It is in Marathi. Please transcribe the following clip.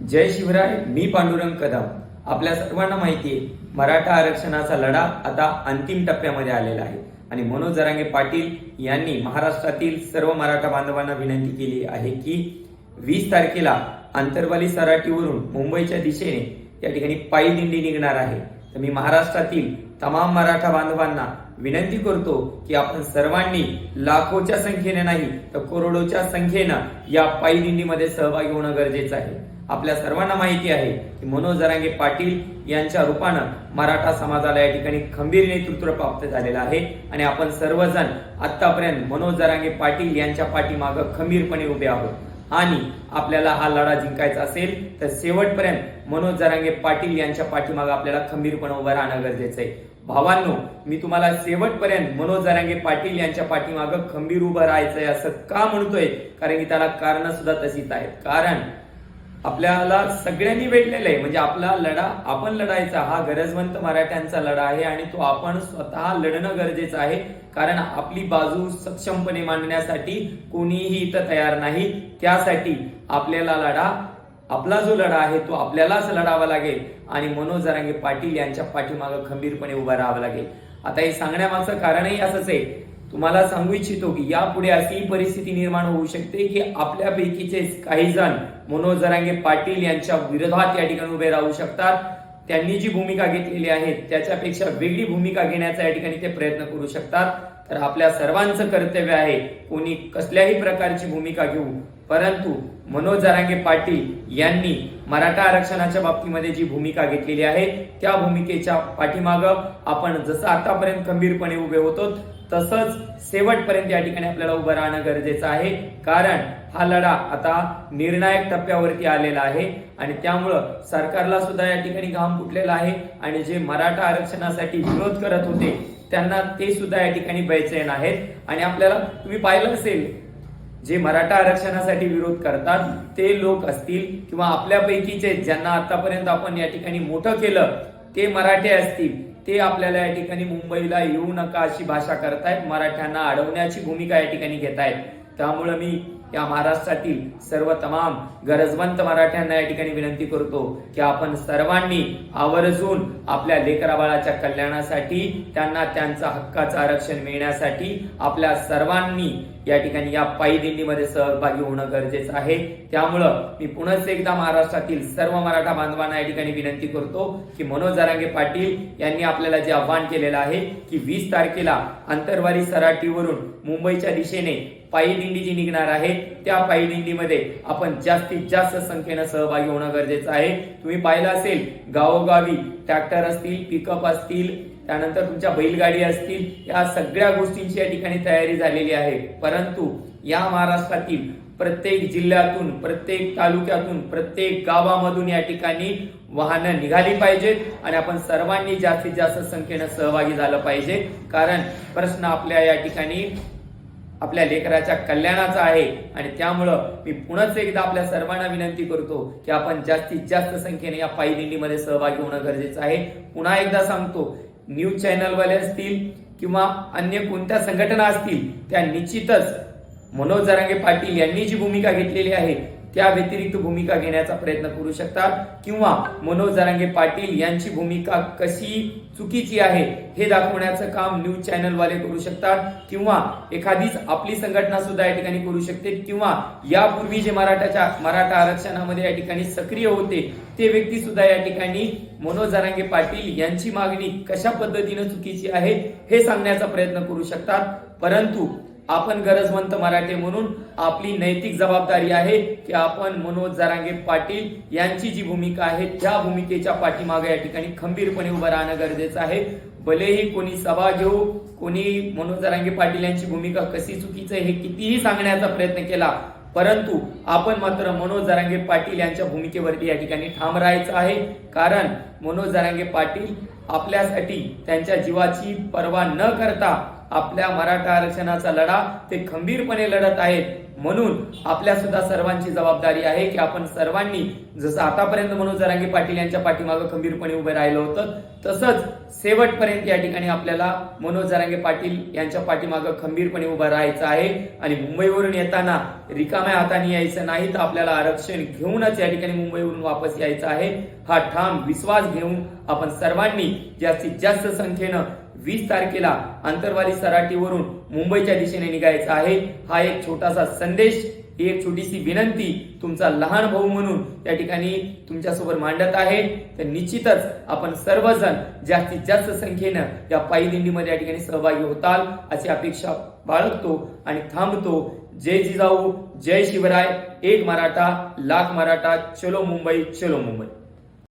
जय शिवराय मी पांडुरंग कदम. आपल्या सर्वांना माहिती आहे मराठा आरक्षणाचा लढा आता अंतिम टप्प्यामध्ये आलेला आहे. आणि मनोज जरांगे पाटील यांनी महाराष्ट्रातील सर्व मराठा बांधवांना विनंती केली आहे की वीस तारखेला आंतरवाली सराटीवरून मुंबईच्या दिशेने या ठिकाणी पायी दिंडी निघणार आहे. तर मी महाराष्ट्रातील तमाम मराठा बांधवांना विनंती करतो की आपण सर्वांनी लाखोच्या संख्येने नाही तर करोडोच्या संख्येनं या पायी दिंडीमध्ये सहभागी होणं गरजेचं आहे. आपल्या सर्वांना माहिती आहे की मनोज जरांगे पाटील यांच्या रूपानं मराठा समाजाला या ठिकाणी खंबीर नेतृत्व प्राप्त झालेलं आहे. आणि आपण सर्वजण आतापर्यंत मनोज जरांगे पाटील यांच्या पाठीमागं खंबीरपणे उभे आहोत. आणि आपल्याला हा लढा जिंकायचा असेल तर शेवटपर्यंत मनोज जरांगे पाटील यांच्या पाठीमागं आपल्याला खंबीरपणे उभं राहणं गरजेचं आहे. भावांनो मी तुम्हाला शेवटपर्यंत मनोज जरांगे पाटील यांच्या पाठीमागं खंबीर उभं राहायचंय असं का म्हणतोय? कारण की त्याला कारण सुद्धा तशीच आहेत. कारण आपल्याला सगळ्यांनी भेटलेला आहे. म्हणजे आपला लढा आपण लढायचा हा गरजवंत मराठ्यांचा लढा आहे आणि तो आपण स्वतः लढणं गरजेचं आहे. कारण आपली बाजू सक्षमपणे मांडण्यासाठी कोणीही इथं तयार नाही. त्यासाठी आपल्याला लढा आपला जो लढा आहे तो आपल्यालाच लढावा लागेल. आणि मनोज जरांगे पाटील यांच्या पाठीमागं खंबीरपणे उभा राहावं लागेल. आता हे सांगण्यामागचं कारणही असंच आहे. तुम्हाला सांगू इच्छितो की यापुढे अशी परिस्थिती निर्माण होऊ शकते की आपल्यापैकीचे काही जण मनोज जरांगे पाटील यांच्या विरोधात या ठिकाणी उभे राहू शकतात. त्यांनी जी भूमिका घेतलेली आहे त्याच्यापेक्षा वेगळी भूमिका घेण्याचा या ठिकाणी ते प्रयत्न करू शकतात. तर आपल्या सर्वांचं कर्तव्य आहे कोणी कसल्याही प्रकारची भूमिका घेऊ. परंतु मनोज जरांगे पाटील यांनी मराठा आरक्षणाच्या बाबतीमध्ये जी भूमिका घेतलेली आहे त्या भूमिकेच्या पाठीमागं आपण जसं आतापर्यंत खंबीरपणे उभे होतो तसंच शेवटपर्यंत या ठिकाणी आपल्याला उभं राहणं गरजेचं आहे. कारण हा लढा आता निर्णायक टप्प्यावरती आलेला आहे आणि त्यामुळं सरकारला सुद्धा या ठिकाणी घाम फुटलेला आहे आणि जे मराठा आरक्षणासाठी विरोध करत होते त्यांना ते सुद्धा या ठिकाणी बेचैन आहेत आणि आपल्याला तुम्ही पाहिलं असेल जे मराठा आरक्षणासाठी विरोध करतात ते लोक असतील किंवा आपल्यापैकीचे ज्यांना आतापर्यंत आपण या ठिकाणी मोठं केलं ते मराठे असतील ते आपल्याला या ठिकाणी मुंबईला येऊ नका अशी भाषा करतायत. मराठ्यांना अडवण्याची भूमिका या ठिकाणी घेतायत. त्यामुळं मी या महाराष्ट्रातील सर्व तमाम गरजवंत मराठ्यांना या ठिकाणी विनंती करतो की आपण सर्वांनी आवर्जून आपल्या लेकराबाळाच्या कल्याणासाठी त्यांना त्यांचा हक्काचं आरक्षण मिळण्यासाठी आपल्या सर्वांनी या ठिकाणी या पायी दिंडीमध्ये सहभागी होणं गरजेचं आहे. त्यामुळं मी पुन्हा एकदा महाराष्ट्रातील सर्व मराठा बांधवांना या ठिकाणी विनंती करतो की मनोज जरांगे पाटील यांनी आपल्याला जे आव्हान केलेलं आहे की वीस तारखेला आंतरवारी सराटीवरून मुंबईच्या दिशेने पायी दिंडी जी निघणार आहे. त्या पायी दिंडीमध्ये आपण जास्तीत जास्त संख्येनं सहभागी होणं गरजेचं आहे. तुम्ही पाहिलं असेल गावोगावी ट्रॅक्टर असतील पिकअप असतील त्यानंतर तुमच्या बैलगाडी असतील या सगळ्या गोष्टींची या ठिकाणी तयारी झालेली आहे. परंतु या महाराष्ट्रातील प्रत्येक जिल्ह्यातून प्रत्येक तालुक्यातून प्रत्येक गावामधून या ठिकाणी वाहनं निघाली पाहिजेत आणि आपण सर्वांनी जास्तीत जास्त संख्येनं सहभागी झालं पाहिजे. कारण प्रश्न आपल्या या ठिकाणी आपल्या लेकराच्या कल्याणाचा आहे. आणि त्यामुळं मी पुन्हाच एकदा आपल्या सर्वांना विनंती करतो की आपण जास्तीत जास्त संख्येने या पायी दिंडीमध्ये सहभागी होणं गरजेचं आहे. पुन्हा एकदा सांगतो न्यूज चॅनलवाले असतील किंवा अन्य कोणत्या संघटना असतील त्या निश्चितच मनोज जरांगे पाटील यांनी जी भूमिका घेतलेली आहे त्या व्यतिरिक्त भूमिका घेण्याचा प्रयत्न करू शकतात. किंवा मनोज जरांगे पाटील यांची भूमिका कशी चुकीची आहे हे दाखवण्याचं काम न्यूज चॅनलवाले करू शकतात. किंवा एखादीच आपली संघटना सुद्धा या ठिकाणी करू शकते. किंवा यापूर्वी जे मराठाच्या मराठा आरक्षणामध्ये या ठिकाणी सक्रिय होते ते व्यक्ती सुद्धा या ठिकाणी मनोज जरांगे पाटील यांची मागणी कशा पद्धतीनं चुकीची आहे हे सांगण्याचा प्रयत्न करू शकतात. परंतु आपण गरजवंत मराठे म्हणून आपली नैतिक जबाबदारी आहे की आपण मनोज जरांगे पाटील यांची जी भूमिका आहे त्या भूमिकेच्या पाठीमागे या ठिकाणी खंबीरपणे उभं राहणं गरजेचं आहे. भलेही कोणी सभा घेऊ कोणी मनोज जरांगे पाटील यांची भूमिका कशी चुकीचं हे कितीही सांगण्याचा प्रयत्न केला परंतु आपण मात्र मनोज जरांगे पाटील यांच्या भूमिकेवरती या ठिकाणी ठाम राहायचं आहे. कारण मनोज जरांगे पाटील आपल्यासाठी त्यांच्या जीवाची पर्वा न करता आपल्या मराठा आरक्षणाचा लढा ते खंबीरपणे लढत आहेत. म्हणून आपल्या सुद्धा सर्वांची जबाबदारी आहे की आपण सर्वांनी जसं आतापर्यंत मनोज जरांगे पाटील यांच्या पाठीमागं खंबीरपणे उभे राहिलं होतं तसंच शेवटपर्यंत या ठिकाणी आपल्याला मनोज जरांगे पाटील यांच्या पाठीमागं खंबीरपणे उभं राहायचं आहे. आणि मुंबईवरून येताना रिकाम्या हाताने यायचं नाही तर आपल्याला आरक्षण घेऊनच या ठिकाणी मुंबईवरून वापस यायचं आहे. हा ठाम विश्वास घेऊन आपण सर्वांनी जास्तीत जास्त संख्येनं वीस तारखेला आंतरवाली सराटीवरून मुंबईच्या दिशेने निघायचा आहे. हा एक छोटासा संदेश ही एक छोटीशी विनंती तुमचा लहान भाऊ म्हणून या ठिकाणी तुमच्यासोबत मांडत आहे. तर निश्चितच आपण सर्वजण जास्तीत जास्त संख्येनं या पायी दिंडीमध्ये या ठिकाणी सहभागी होताल अशी अपेक्षा बाळगतो आणि थांबतो. जय जिजाऊ जय शिवराय एक मराठा लाख मराठा चलो मुंबई चलो मुंबई.